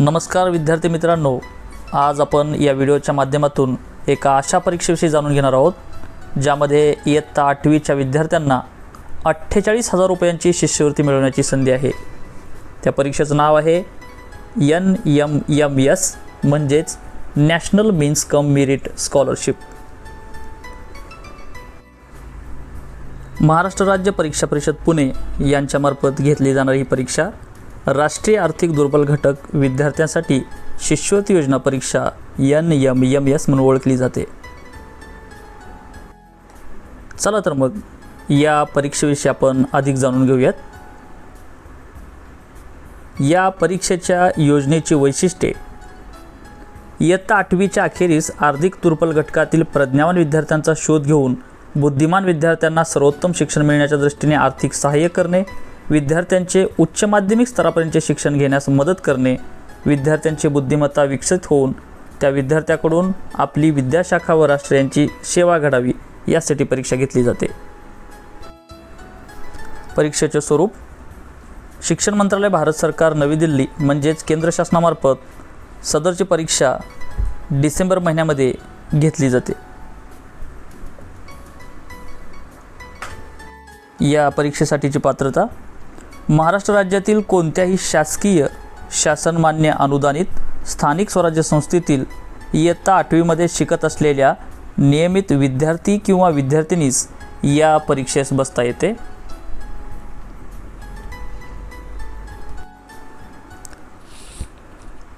नमस्कार विद्यार्थी मित्रांनो आज आपण या व्हिडिओच्या माध्यमातून एका अशा परीक्षेविषयी जाणून घेणार आहोत ज्यामध्ये इयत्ता आठवीच्या विद्यार्थ्यांना अठ्ठेचाळीस हजार रुपयांची शिष्यवृत्ती मिळवण्याची संधी आहे. त्या परीक्षेचं नाव आहे एन एम एम एस म्हणजेच national means cum merit scholarship. Maharashtra राज्य परीक्षा परिषद पुणे यांच्यामार्फत घेतली जाणारी ही परीक्षा राष्ट्रीय आर्थिक दुर्बल घटक विद्यार्थ्यांसाठी शिष्यवृत्ती योजना परीक्षा एन एम एम एस म्हणून ओळखली जाते. चला तर मग या परीक्षेविषयी आपण अधिक जाणून घेऊयात. या परीक्षेच्या योजनेची वैशिष्ट्ये. इयत्ता आठवीच्या अखेरीस आर्थिक दुर्बल घटकातील प्रज्ञावान विद्यार्थ्यांचा शोध घेऊन बुद्धिमान विद्यार्थ्यांना सर्वोत्तम शिक्षण मिळण्याच्या दृष्टीने आर्थिक सहाय्य करणे विद्यार्थ्यांचे उच्च माध्यमिक स्तरापर्यंतचे शिक्षण घेण्यास मदत करणे विद्यार्थ्यांची बुद्धिमत्ता विकसित होऊन त्या विद्यार्थ्याकडून आपली विद्याशाखा व राष्ट्र यांची सेवा घडावी यासाठी परीक्षा घेतली जाते. परीक्षेचे स्वरूप शिक्षण मंत्रालय भारत सरकार नवी दिल्ली म्हणजेच केंद्र शासनामार्फत सदरची परीक्षा डिसेंबर महिन्यामध्ये घेतली जाते. या परीक्षेसाठीची पात्रता महाराष्ट्र राज्यातील कोणत्याही शासकीय शासनमान्य अनुदानित स्थानिक स्वराज्य संस्थेतील इयत्ता आठवीमध्ये शिकत असलेल्या नियमित विद्यार्थी किंवा विद्यार्थिनीस या परीक्षेस बसता येते?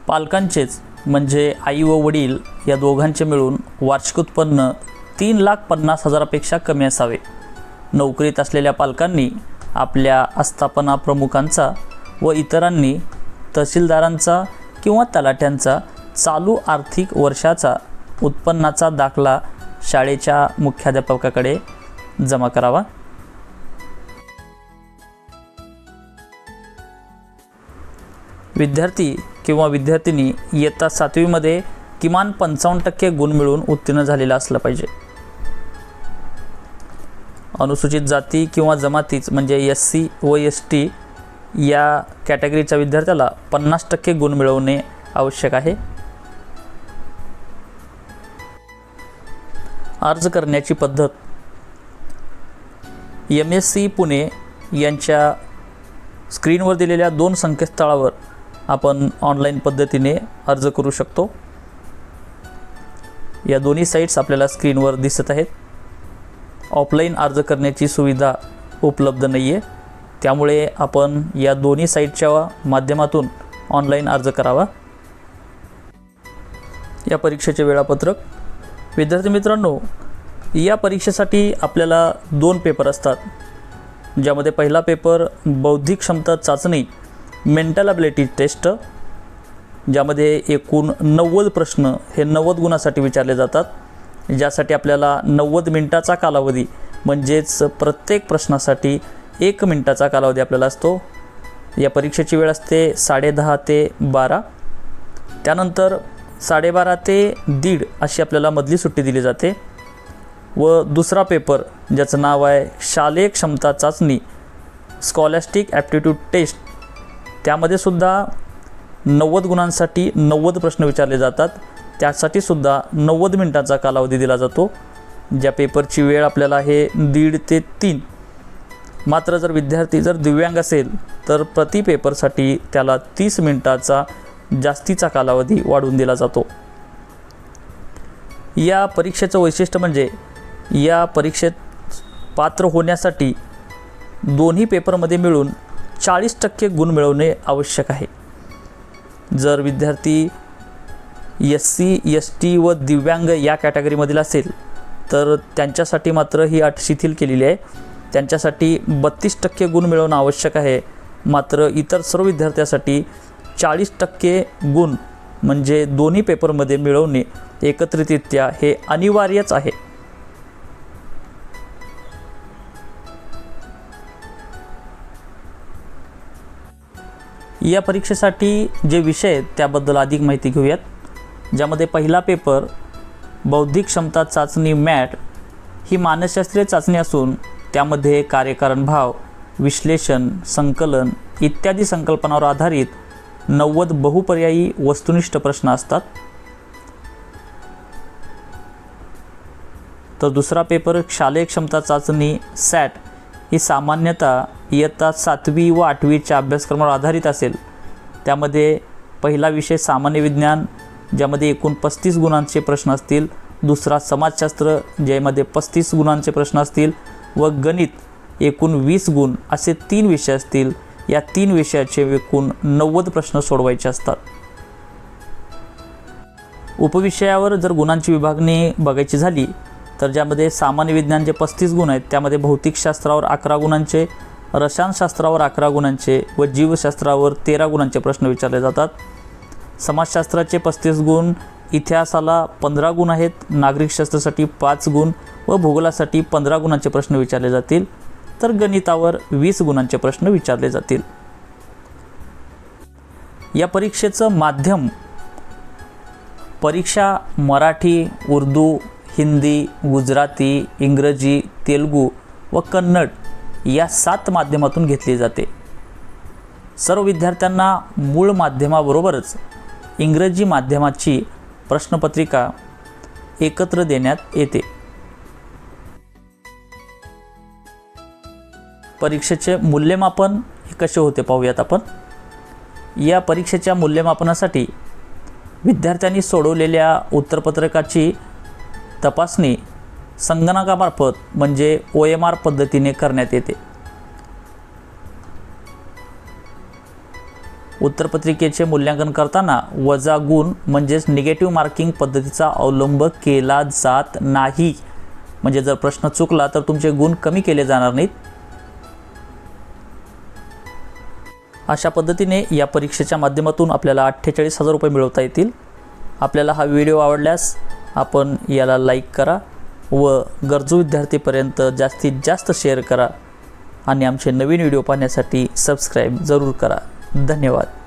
पालकांचेच म्हणजे आई व वडील या दोघांचे मिळून वार्षिक उत्पन्न तीन लाख पन्नास हजारापेक्षा कमी असावे. नोकरीत असलेल्या पालकांनी आपल्या आस्थापना प्रमुखांचा व इतरांनी तहसीलदारांचा किंवा तलाठ्यांचा चालू आर्थिक वर्षाचा उत्पन्नाचा दाखला शाळेच्या मुख्याध्यापकाकडे जमा करावा. विद्यार्थी किंवा विद्यार्थिनी इयत्ता सातवीमध्ये किमान पंचावन्न टक्के गुण मिळवून उत्तीर्ण झालेला असला पाहिजे. अनुसूचित जाती किंवा जमातीच म्हणजे एस सी व एस टी या कॅटेगरीच्या विद्यार्थ्याला पन्नास टक्के गुण मिळवणे आवश्यक आहे. अर्ज करण्याची पद्धत. एम एस सी पुणे यांच्या स्क्रीनवर दिलेल्या दोन संकेतस्थळावर आपण ऑनलाईन पद्धतीने अर्ज करू शकतो. या दोन्ही साईट्स आपल्याला स्क्रीनवर दिसत आहेत. ऑफलाईन अर्ज करण्याची सुविधा उपलब्ध नाही आहे त्यामुळे आपण या दोन्ही साईटच्या माध्यमातून ऑनलाईन अर्ज करावा. या परीक्षेचे वेळापत्रक. विद्यार्थी मित्रांनो या परीक्षेसाठी आपल्याला दोन पेपर असतात. ज्यामध्ये पहिला पेपर बौद्धिक क्षमता चाचणी मेंटल ॲबिलिटी टेस्ट ज्यामध्ये एकूण नव्वद प्रश्न हे नव्वद गुणासाठी विचारले जातात. ज्यासाठी आपल्याला नव्वद मिनटाचा कालावधी म्हणजेच प्रत्येक प्रश्नासाठी एक मिनटाचा कालावधी आपल्याला असतो. या परीक्षेची वेळ असते साडेदहा ते बारा. त्यानंतर साडेबारा ते दीड अशी आपल्याला मधली सुट्टी दिली जाते. व दुसरा पेपर ज्याचं नाव आहे शालेय क्षमता चाचणी स्कॉलॅस्टिक ॲप्टिट्यूड टेस्ट. त्यामध्ये सुद्धा नव्वद गुणांसाठी नव्वद प्रश्न विचारले जातात. त्यासाठी सुद्धा नव्वद मिनटाचा कालावधी दिला जातो. ज्या पेपरची वेळ आपल्याला आहे दीड ते तीन. मात्र जर विद्यार्थी जर दिव्यांग असेल तर प्रति पेपरसाठी त्याला तीस मिनटाचा जास्तीचा कालावधी वाढवून दिला जातो. या परीक्षेचं वैशिष्ट्य म्हणजे या परीक्षेत पात्र होण्यासाठी दोन्ही पेपरमध्ये मिळून चाळीस टक्के गुण मिळवणे आवश्यक आहे. जर विद्यार्थी एस सी एस टी व दिव्यांग या कॅटेगरीमधील असेल तर त्यांच्यासाठी मात्र ही अट शिथिल केलेली आहे. त्यांच्यासाठी बत्तीस टक्के गुण मिळवणं आवश्यक आहे. मात्र इतर सर्व विद्यार्थ्यासाठी चाळीस टक्के गुण म्हणजे दोन्ही पेपरमध्ये मिळवणे एकत्रितरित्या हे अनिवार्यच आहे. या परीक्षेसाठी जे विषय आहेत त्याबद्दल अधिक माहिती घेऊयात. ज्यामध्ये पहिला पेपर बौद्धिक क्षमता चाचणी मॅट ही मानसशास्त्रीय चाचणी असून त्यामध्ये कार्यकारण भाव विश्लेषण संकलन इत्यादी संकल्पनावर आधारित नव्वद बहुपर्यायी वस्तुनिष्ठ प्रश्न असतात. तर दुसरा पेपर शालेय क्षमता चाचणी सॅट ही सामान्यतः इयत्ता सातवी व आठवीच्या अभ्यासक्रमावर आधारित असेल. त्यामध्ये पहिला विषय सामान्य विज्ञान ज्यामध्ये एकूण पस्तीस गुणांचे प्रश्न असतील. दुसरा समाजशास्त्र ज्यामध्ये पस्तीस गुणांचे प्रश्न असतील. व गणित एकूण वीस गुण असे तीन विषय असतील. या तीन विषयाचे एकूण नव्वद प्रश्न सोडवायचे असतात. उपविषयावर जर गुणांची विभागणी बघायची झाली तर ज्यामध्ये सामान्य विज्ञान जे पस्तीस गुण आहेत त्यामध्ये भौतिकशास्त्रावर अकरा गुणांचे रसायनशास्त्रावर अकरा गुणांचे व जीवशास्त्रावर तेरा गुणांचे प्रश्न विचारले जातात. समाजशास्त्राचे पस्तीस गुण इतिहासाला पंधरा गुण आहेत नागरिकशास्त्रासाठी पाच गुण व भूगोलासाठी पंधरा गुणांचे प्रश्न विचारले जातील. तर गणितावर वीस गुणांचे प्रश्न विचारले जातील. या परीक्षेचं माध्यम परीक्षा मराठी उर्दू हिंदी गुजराती इंग्रजी तेलुगू व कन्नड या सात माध्यमातून घेतली जाते. सर्व विद्यार्थ्यांना मूळ माध्यमाबरोबरच इंग्रजी माध्यमाची प्रश्नपत्रिका एकत्र देण्यात येते. परीक्षेचे मूल्यमापन हे कसे होते पाहूयात आपण. या परीक्षेच्या मूल्यमापनासाठी विद्यार्थ्यांनी सोडवलेल्या उत्तरपत्रकाची तपासणी संगणकामार्फत म्हणजे ओ एम आर पद्धतीने करण्यात येते. उत्तरपत्रिकेचे मूल्यांकन करताना वजा गुण म्हणजेच निगेटिव्ह मार्किंग पद्धतीचा अवलंब केला जात नाही. म्हणजे जर प्रश्न चुकला तर तुमचे गुण कमी केले जाणार नाहीत. अशा पद्धतीने या परीक्षेच्या माध्यमातून आपल्याला अठ्ठेचाळीस हजार रुपये मिळवता येतील. आपल्याला हा व्हिडिओ आवडल्यास आपण याला लाईक करा व गरजू विद्यार्थीपर्यंत जास्तीत जास्त शेअर करा. आणि आमचे नवीन व्हिडिओ पाहण्यासाठी सबस्क्राईब जरूर करा. धन्यवाद.